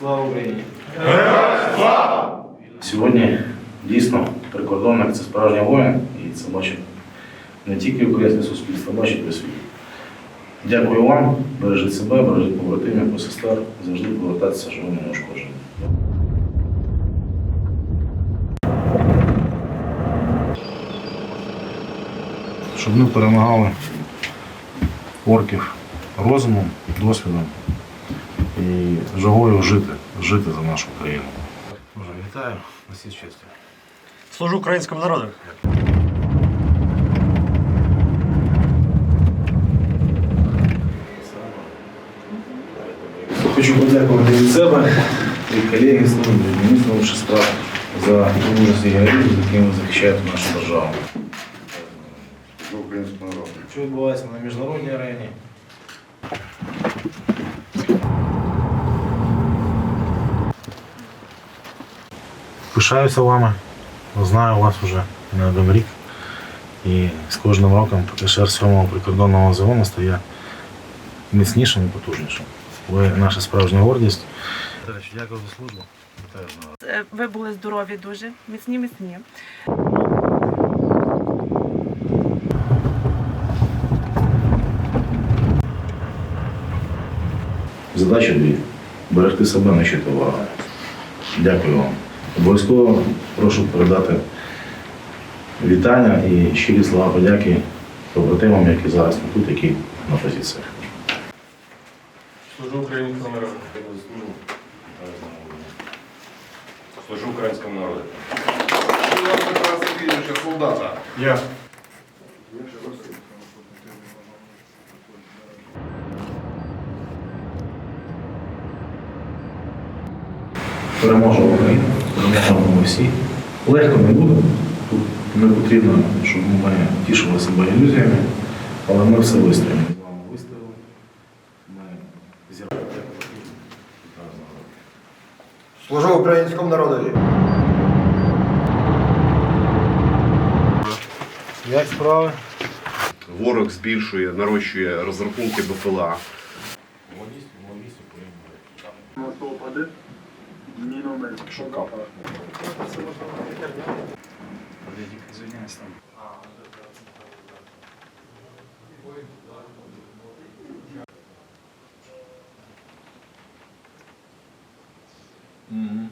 Слава Україні! Сьогодні дійсно прикордонник це справжній воїн, і це бачить не тільки українське суспільство, бачить весь світ. Дякую вам, бережіть себе, бережіть побратимів, посестер, завжди повертатися живими неушкодженими. Щоб ми перемагали орків розумом, досвідом і жагою жити, жити за нашу країну. Боже, вітаю, носіть щастя. Служу українському народу. Хочу подякувати від себе і колеги служби міністра внутрішніх справ за мужність і героїзм, яким ви захищаєте нашу державу. Що відбувається на міжнародній арені? Пишаюся вами, знаю вас вже не один рік. І з кожним роком ПТШР 7-го прикордонного загону стає міцнішим і потужнішим. Ви наша справжня гордість. До речі, дякую за службу. Е, Ви були здорові дуже, міцні, міцні. Задача дві. Берегти себе, нищити ворога. Дякую вам. Обов'язково прошу передати вітання і щирі слова подяки побратимам, які зараз не тут, які на позиціях. Служу українському народу. Служу українському народу. Солдата. Я. Переможе Україна, переможемо ми всі. Легко не буде. Тут не потрібно, щоб ми тішили себе ілюзіями, але ми все вистоїмо. З вами вистояли. Ми зірвали. Служу українському народові. Як справи? Ворог збільшує, нарощує розрахунки що капа? Извиняюсь там. Mm-hmm.